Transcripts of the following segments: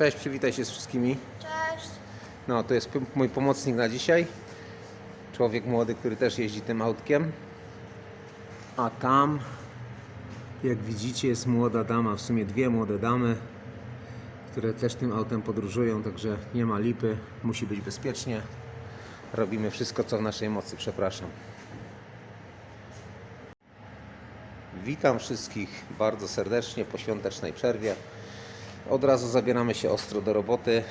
Cześć, przywitaj się z wszystkimi. Cześć. No, to jest mój pomocnik na dzisiaj. Człowiek młody, który też jeździ tym autkiem. A tam, jak widzicie, jest młoda dama, w sumie dwie młode damy, które też tym autem podróżują, także nie ma lipy, musi być bezpiecznie. Robimy wszystko, co w naszej mocy, przepraszam. Witam wszystkich bardzo serdecznie po świątecznej przerwie. Od razu zabieramy się ostro do roboty.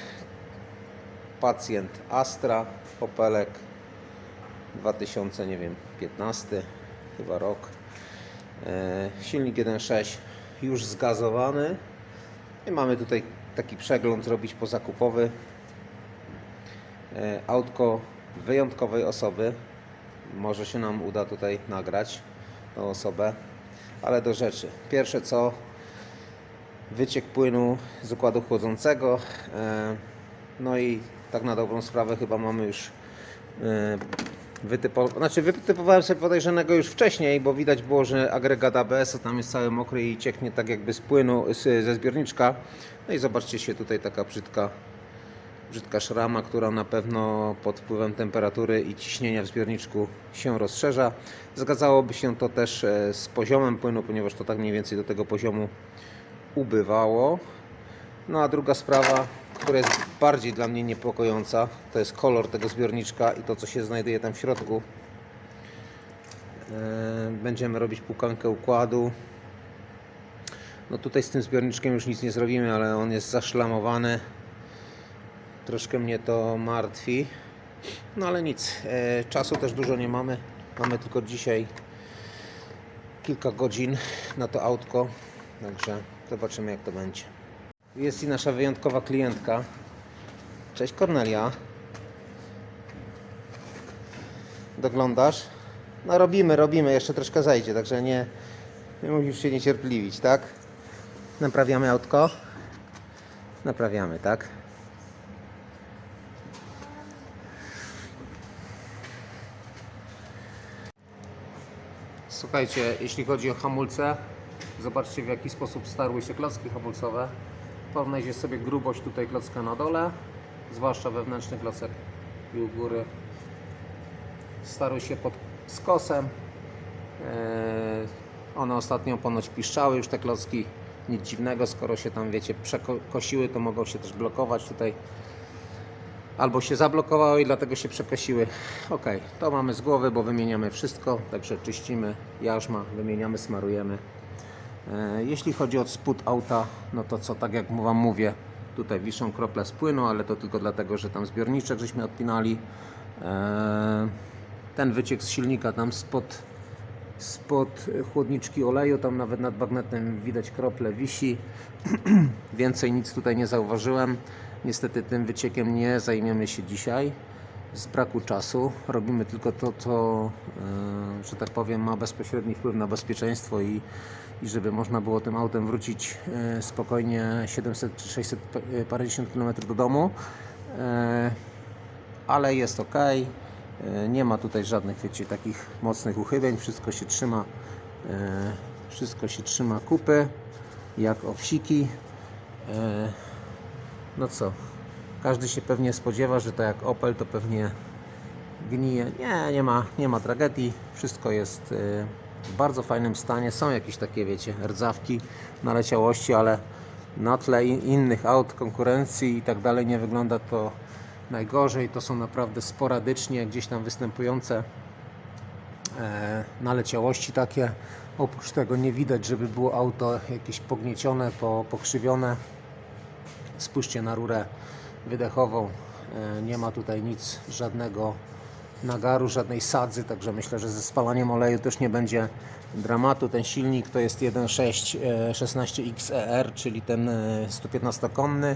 Pacjent Astra, Opelek 2000, nie wiem, 15 chyba rok. E, silnik 1.6 już zgazowany. I mamy tutaj taki przegląd zrobić pozakupowy. E, autko wyjątkowej osoby. Może się nam uda tutaj nagrać tą osobę. Ale do rzeczy. Pierwsze co, wyciek płynu z układu chłodzącego. E, No i tak na dobrą sprawę chyba mamy już wytypowane. Znaczy wytypowałem sobie podejrzanego już wcześniej, bo widać było, że agregat ABS tam jest cały mokry i cieknie tak jakby z płynu, z, ze zbiorniczka. No i zobaczcie się tutaj taka brzydka brzydka szrama, która na pewno pod wpływem temperatury i ciśnienia w zbiorniczku się rozszerza. Zgadzałoby się to też e, z poziomem płynu, ponieważ to tak mniej więcej do tego poziomu ubywało. No a druga sprawa, która jest bardziej dla mnie niepokojąca, to jest kolor tego zbiorniczka i to, co się znajduje tam w środku. E, Będziemy robić pukankę układu. No tutaj z tym zbiorniczkiem już nic nie zrobimy, ale on jest zaszlamowany. Troszkę mnie to martwi. No ale nic, e, czasu też dużo nie mamy. Mamy tylko dzisiaj kilka godzin na to autko. Także zobaczymy jak to będzie. Jest i nasza wyjątkowa klientka. Cześć Kornelia. Doglądasz? No robimy, robimy, jeszcze troszkę zajdzie, także nie, nie musisz się niecierpliwić, tak? Naprawiamy autko? Naprawiamy, tak? Słuchajcie, jeśli chodzi o hamulce, zobaczcie w jaki sposób starły się klocki hamulcowe. Porównajcie sobie grubość tutaj klocka na dole, zwłaszcza wewnętrzny klocek i u góry. Starły się pod skosem. Eee, One ostatnio ponoć piszczały już te klocki. Nic dziwnego, skoro się tam wiecie przekosiły, to mogą się też blokować tutaj albo się zablokowały i dlatego się przekosiły. Ok, to mamy z głowy, bo wymieniamy wszystko, także czyścimy jarzma, wymieniamy, smarujemy. E, Jeśli chodzi o spód auta, no to co, tak jak Wam mówię, tutaj wiszą krople z płynu, ale to tylko dlatego, że tam zbiorniczek żeśmy odpinali. E, Ten wyciek z silnika tam spod, spod chłodniczki oleju, tam nawet nad bagnetem widać krople wisi. Więcej nic tutaj nie zauważyłem. Niestety tym wyciekiem nie zajmiemy się dzisiaj z braku czasu. Robimy tylko to, co, e, że tak powiem, ma bezpośredni wpływ na bezpieczeństwo i, i żeby można było tym autem wrócić e, spokojnie 700 czy 600 pa- e, parędziesiąt km do domu. E, Ale jest ok. Nie ma tutaj żadnych, wiecie, takich mocnych uchybień. Wszystko się trzyma, wszystko się trzyma kupy, jak owsiki. No co? Każdy się pewnie spodziewa, że tak jak Opel, to pewnie gnije. Nie, nie ma, nie ma tragedii. Wszystko jest w bardzo fajnym stanie. Są jakieś takie, wiecie, rdzawki, naleciałości, ale na tle in- innych aut, konkurencji i tak dalej nie wygląda to najgorzej. To są naprawdę sporadycznie gdzieś tam występujące e, naleciałości takie. Oprócz tego nie widać, żeby było auto jakieś pogniecione, po, pokrzywione. Spójrzcie na rurę wydechową. E, Nie ma tutaj nic, żadnego nagaru, żadnej sadzy, także myślę, że ze spalaniem oleju też nie będzie dramatu. Ten silnik to jest 1.6 e, 16XER, czyli ten e, 115-konny. E,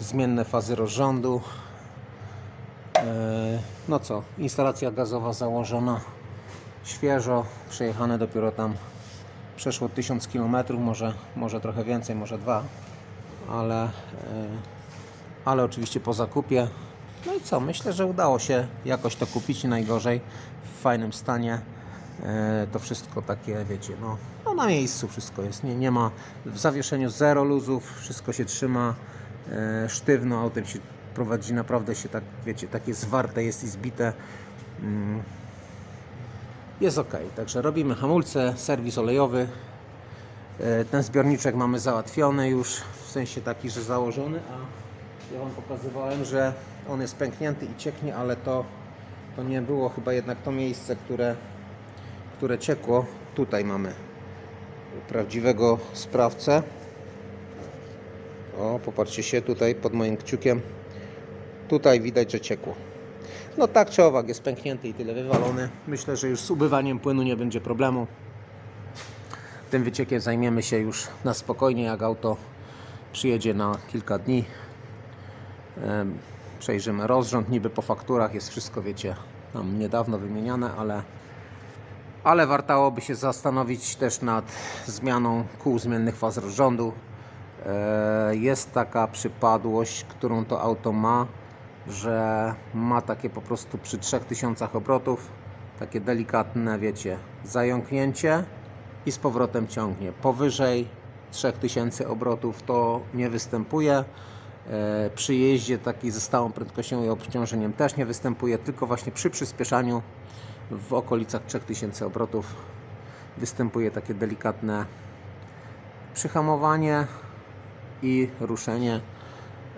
Zmienne fazy rozrządu. E, No co, instalacja gazowa założona świeżo, przejechane dopiero tam przeszło 1000 km, może, może trochę więcej, może dwa, ale, e, ale oczywiście po zakupie. No i co, myślę, że udało się jakoś to kupić, najgorzej, w fajnym stanie. E, To wszystko takie, wiecie, no, no na miejscu wszystko jest. Nie, nie ma w zawieszeniu zero luzów, wszystko się trzyma e, sztywno, autem się prowadzi naprawdę się tak, wiecie, takie zwarte jest i zbite. Mm. Jest ok, także robimy hamulce, serwis olejowy. E, Ten zbiorniczek mamy załatwiony już, w sensie taki, że założony, a ja Wam pokazywałem, że on jest pęknięty i cieknie, ale to, to nie było chyba jednak to miejsce, które, które ciekło. Tutaj mamy prawdziwego sprawcę. O, popatrzcie się tutaj pod moim kciukiem. Tutaj widać, że ciekło. No tak czy owak jest pęknięty i tyle wywalony. Myślę, że już z ubywaniem płynu nie będzie problemu. Tym wyciekiem zajmiemy się już na spokojnie, jak auto przyjedzie na kilka dni. Przejrzymy rozrząd, niby po fakturach jest wszystko, wiecie, tam niedawno wymieniane, ale, ale wartałoby się zastanowić też nad zmianą kół zmiennych faz rozrządu. E, Jest taka przypadłość, którą to auto ma, że ma takie po prostu przy 3000 obrotów, takie delikatne, wiecie, zająknięcie i z powrotem ciągnie. Powyżej 3000 obrotów to nie występuje. E, Przy jeździe takiej ze stałą prędkością i obciążeniem też nie występuje, tylko właśnie przy przyspieszaniu w okolicach 3000 obrotów występuje takie delikatne przyhamowanie i ruszenie.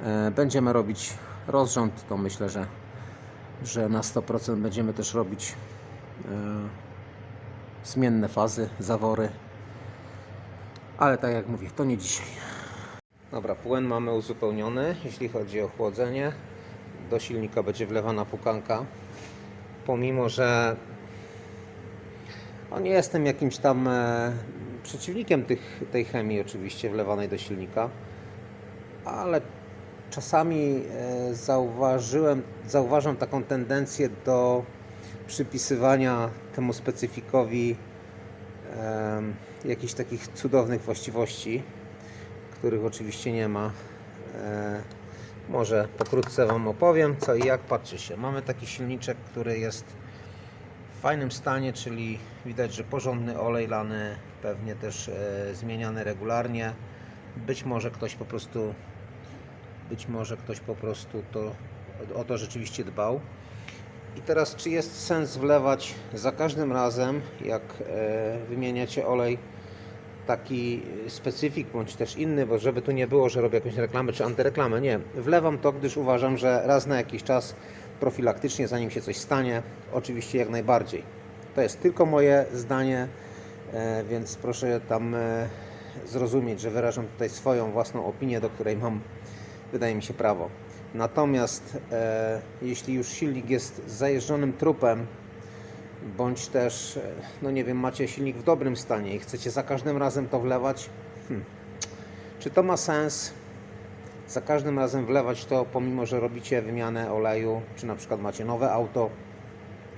E, Będziemy robić rozrząd, to myślę, że, że na 100% będziemy też robić e, zmienne fazy, zawory. Ale tak jak mówię, to nie dzisiaj. Dobra, płyn mamy uzupełniony, jeśli chodzi o chłodzenie. Do silnika będzie wlewana pukanka. Pomimo, że no nie jestem jakimś tam e, przeciwnikiem tych, tej chemii oczywiście wlewanej do silnika, ale czasami e, zauważyłem, zauważam taką tendencję do przypisywania temu specyfikowi em, jakichś takich cudownych właściwości, których oczywiście nie ma. E, może pokrótce Wam opowiem co i jak. Patrzy się, mamy taki silniczek, który jest w fajnym stanie, czyli widać, że porządny olej lany, pewnie też e, zmieniany regularnie. Być może ktoś po prostu być może ktoś po prostu to, o to rzeczywiście dbał. I teraz, czy jest sens wlewać za każdym razem, jak e, wymieniacie olej, taki specyfik bądź też inny, bo żeby tu nie było, że robię jakąś reklamę czy antyreklamę. Nie, wlewam to, gdyż uważam, że raz na jakiś czas profilaktycznie, zanim się coś stanie, oczywiście jak najbardziej. To jest tylko moje zdanie, e, więc proszę tam e, zrozumieć, że wyrażam tutaj swoją własną opinię, do której mam, wydaje mi się, prawo. Natomiast e, jeśli już silnik jest zajeżdżonym trupem, bądź też, e, no nie wiem, macie silnik w dobrym stanie i chcecie za każdym razem to wlewać, hmm. czy to ma sens? Za każdym razem wlewać to, pomimo że robicie wymianę oleju, czy na przykład macie nowe auto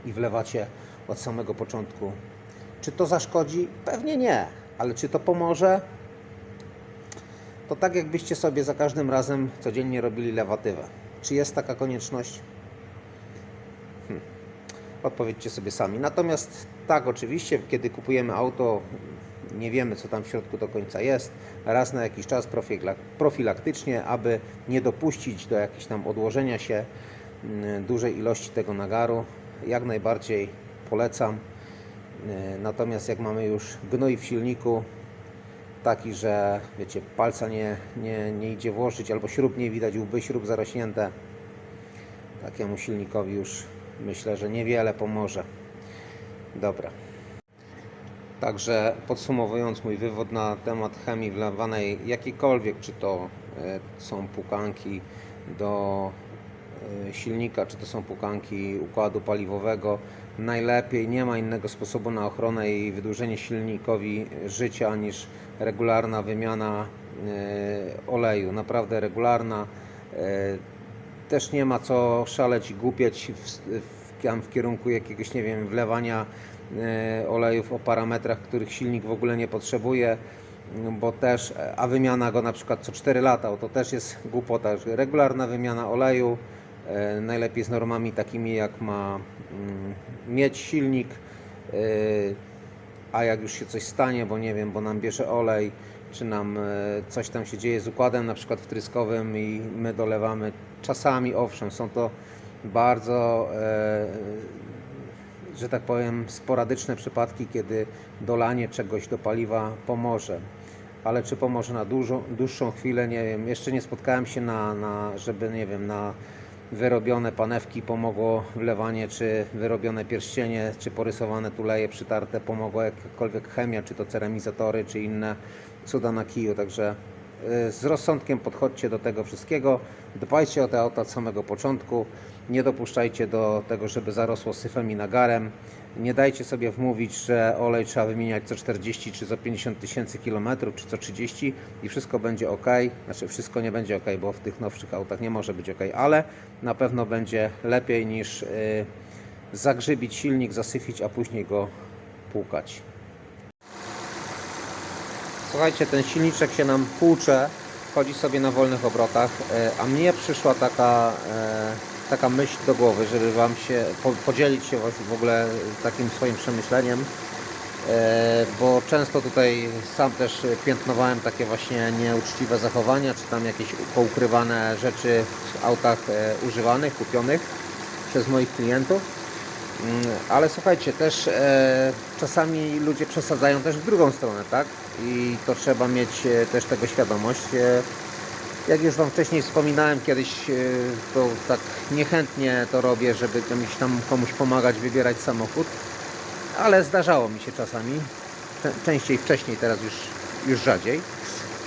i wlewacie od samego początku. Czy to zaszkodzi? Pewnie nie, ale czy to pomoże? To tak jakbyście sobie za każdym razem codziennie robili lewatywę. Czy jest taka konieczność? Odpowiedzcie sobie sami. Natomiast tak, oczywiście, kiedy kupujemy auto, nie wiemy, co tam w środku do końca jest. Raz na jakiś czas profilak- profilaktycznie, aby nie dopuścić do jakiegoś tam odłożenia się mm, dużej ilości tego nagaru, jak najbardziej polecam. E, Natomiast jak mamy już gnój w silniku, taki, że wiecie, palca nie, nie, nie idzie włożyć, albo śrub nie widać, łby śrub zarośnięte, takiemu silnikowi już myślę, że niewiele pomoże. Dobra. Także podsumowując mój wywód na temat chemii wlewanej jakiejkolwiek, czy to e, są pukanki do e, silnika, czy to są pukanki układu paliwowego, najlepiej nie ma innego sposobu na ochronę i wydłużenie silnikowi życia niż regularna wymiana e, oleju. Naprawdę regularna. E, też nie ma co szaleć i głupieć w, w, tam w kierunku jakiegoś, nie wiem, wlewania e, olejów o parametrach, których silnik w ogóle nie potrzebuje, bo też, a wymiana go na przykład co 4 lata, to też jest głupota. Regularna wymiana oleju, e, najlepiej z normami takimi jak ma mm, mieć silnik, a jak już się coś stanie, bo nie wiem, bo nam bierze olej, czy nam e, coś tam się dzieje z układem na przykład wtryskowym i my dolewamy, czasami owszem, są to bardzo, e, że tak powiem, sporadyczne przypadki, kiedy dolanie czegoś do paliwa pomoże. Ale czy pomoże na dużą, dłuższą chwilę, nie wiem. Jeszcze nie spotkałem się na, na żeby, nie wiem, na wyrobione panewki pomogło wlewanie, czy wyrobione pierścienie, czy porysowane tuleje przytarte pomogła jakakolwiek chemia, czy to ceramizatory, czy inne cuda na kiju. Także y, z rozsądkiem podchodźcie do tego wszystkiego. Dbajcie o te auta od samego początku. Nie dopuszczajcie do tego, żeby zarosło syfem i nagarem. Nie dajcie sobie wmówić, że olej trzeba wymieniać co 40 czy co 50 tysięcy kilometrów, czy co 30 i wszystko będzie ok. Znaczy, wszystko nie będzie ok, bo w tych nowszych autach nie może być ok, ale na pewno będzie lepiej niż y, zagrzybić silnik, zasyfić, a później go płukać. Słuchajcie, ten silniczek się nam płucze, chodzi sobie na wolnych obrotach, e, a mnie przyszła taka, e, taka myśl do głowy, żeby Wam się po, podzielić się właśnie w ogóle takim swoim przemyśleniem, e, bo często tutaj sam też piętnowałem takie właśnie nieuczciwe zachowania, czy tam jakieś poukrywane rzeczy w autach e, używanych, kupionych przez moich klientów. Mm, Ale słuchajcie, też e, czasami ludzie przesadzają też w drugą stronę, tak? I to trzeba mieć też tego świadomość. Jak już Wam wcześniej wspominałem, kiedyś e, to tak niechętnie to robię, żeby komuś tam komuś pomagać wybierać samochód, ale zdarzało mi się czasami. Częściej wcześniej, teraz już, już rzadziej.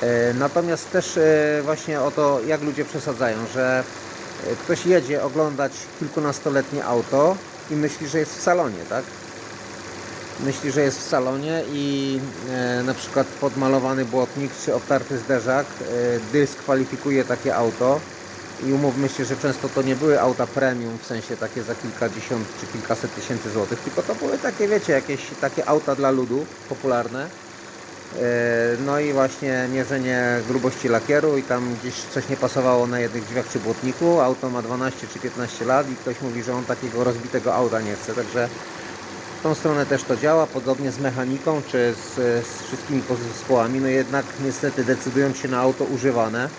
E, Natomiast też e, właśnie o to, jak ludzie przesadzają, że ktoś jedzie oglądać kilkunastoletnie auto i myśli, że jest w salonie, tak? Myśli, że jest w salonie i e, na przykład podmalowany błotnik czy obtarty zderzak e, dyskwalifikuje takie auto i umówmy się, że często to nie były auta premium, w sensie takie za kilkadziesiąt czy kilkaset tysięcy złotych, tylko to były takie, wiecie, jakieś takie auta dla ludu popularne. E, No i właśnie mierzenie grubości lakieru i tam gdzieś coś nie pasowało na jednych drzwiach czy błotniku. Auto ma 12 czy 15 lat i ktoś mówi, że on takiego rozbitego auta nie chce. Także tą stronę też to działa, podobnie z mechaniką czy z, z wszystkimi pozespołami. No jednak niestety decydując się na auto używane,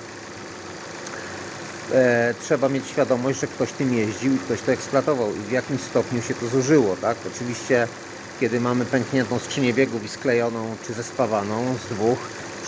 e, trzeba mieć świadomość, że ktoś tym jeździł i ktoś to eksploatował i w jakimś stopniu się to zużyło, tak? Oczywiście, kiedy mamy pękniętą skrzynię biegów i sklejoną, czy zespawaną z dwóch,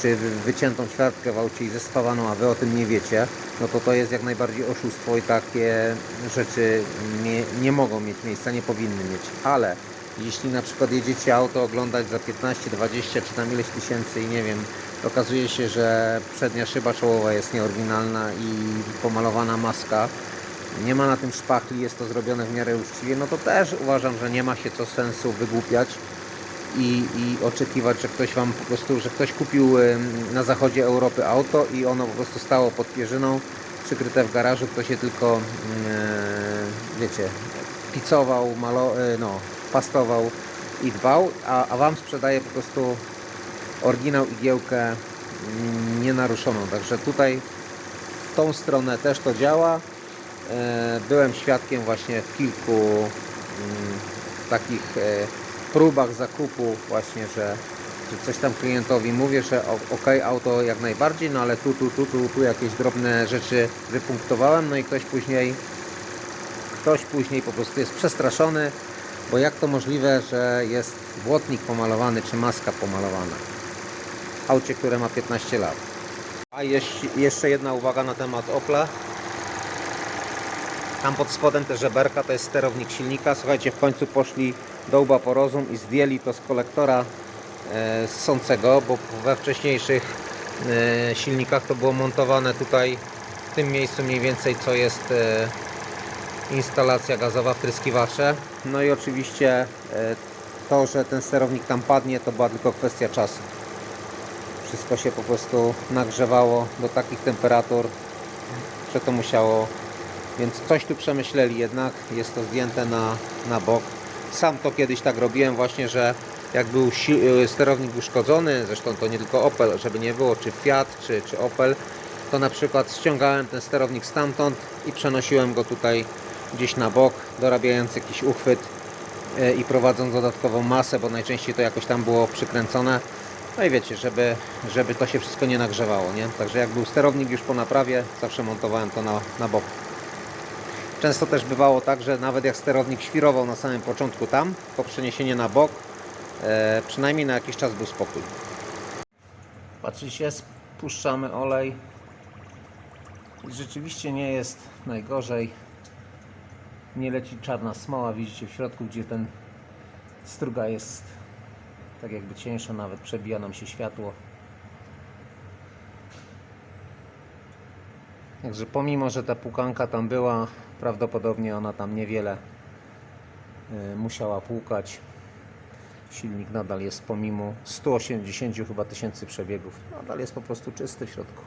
czy wy- wyciętą ćwiartkę w aucie i zespawaną, a Wy o tym nie wiecie, no to to jest jak najbardziej oszustwo i takie rzeczy nie, nie mogą mieć miejsca, nie powinny mieć. Ale jeśli na przykład jedziecie auto oglądać za 15, 20 czy tam ileś tysięcy i nie wiem, okazuje się, że przednia szyba czołowa jest nieoryginalna i pomalowana maska, nie ma na tym szpachli, jest to zrobione w miarę uczciwie, no to też uważam, że nie ma się co sensu wygłupiać i, i oczekiwać, że ktoś wam po prostu, że ktoś kupił na zachodzie Europy auto i ono po prostu stało pod pierzyną, przykryte w garażu, ktoś je tylko mm, e, wiecie, picował, malo, e, no, pastował i dbał, a, a wam sprzedaje po prostu oryginał i giełkę mm, nienaruszoną. Także tutaj w tą stronę też to działa. E, Byłem świadkiem właśnie w kilku mm, takich e, próbach zakupu właśnie, że, że coś tam klientowi mówię, że ok, auto jak najbardziej, no ale tu, tu, tu, tu, tu jakieś drobne rzeczy wypunktowałem, no i ktoś później ktoś później po prostu jest przestraszony, bo jak to możliwe, że jest błotnik pomalowany czy maska pomalowana w aucie, które ma 15 lat. A jeszcze jedna uwaga na temat Opla. Tam pod spodem te żeberka to jest sterownik silnika. Słuchajcie, w końcu poszli do łba po rozum i zdjęli to z kolektora e, ssącego, bo we wcześniejszych e, silnikach to było montowane tutaj w tym miejscu mniej więcej co jest e, instalacja gazowa, wtryskiwacze. No i oczywiście e, to, że ten sterownik tam padnie to była tylko kwestia czasu. Wszystko się po prostu nagrzewało do takich temperatur, że to musiało więc coś tu przemyśleli jednak, jest to zdjęte na, na bok. Sam to kiedyś tak robiłem właśnie, że jak był y, sterownik uszkodzony, zresztą to nie tylko Opel, żeby nie było, czy Fiat, czy, czy Opel, to na przykład ściągałem ten sterownik stamtąd i przenosiłem go tutaj gdzieś na bok, dorabiając jakiś uchwyt e, i prowadząc dodatkową masę, bo najczęściej to jakoś tam było przykręcone. No i wiecie, żeby, żeby to się wszystko nie nagrzewało, nie? Także jak był sterownik już po naprawie, zawsze montowałem to na, na bok. Często też bywało tak, że nawet jak sterownik świrował na samym początku tam, po przeniesieniu na bok, e, przynajmniej na jakiś czas był spokój. Patrzycie, spuszczamy olej. Rzeczywiście nie jest najgorzej. Nie leci czarna smoła, widzicie w środku, gdzie ten struga jest tak jakby cieńsza, nawet przebija nam się światło. Także pomimo, że ta pukanka tam była, prawdopodobnie ona tam niewiele y, musiała płukać. Silnik nadal jest pomimo 180 chyba tysięcy przebiegów. Nadal jest po prostu czysty w środku.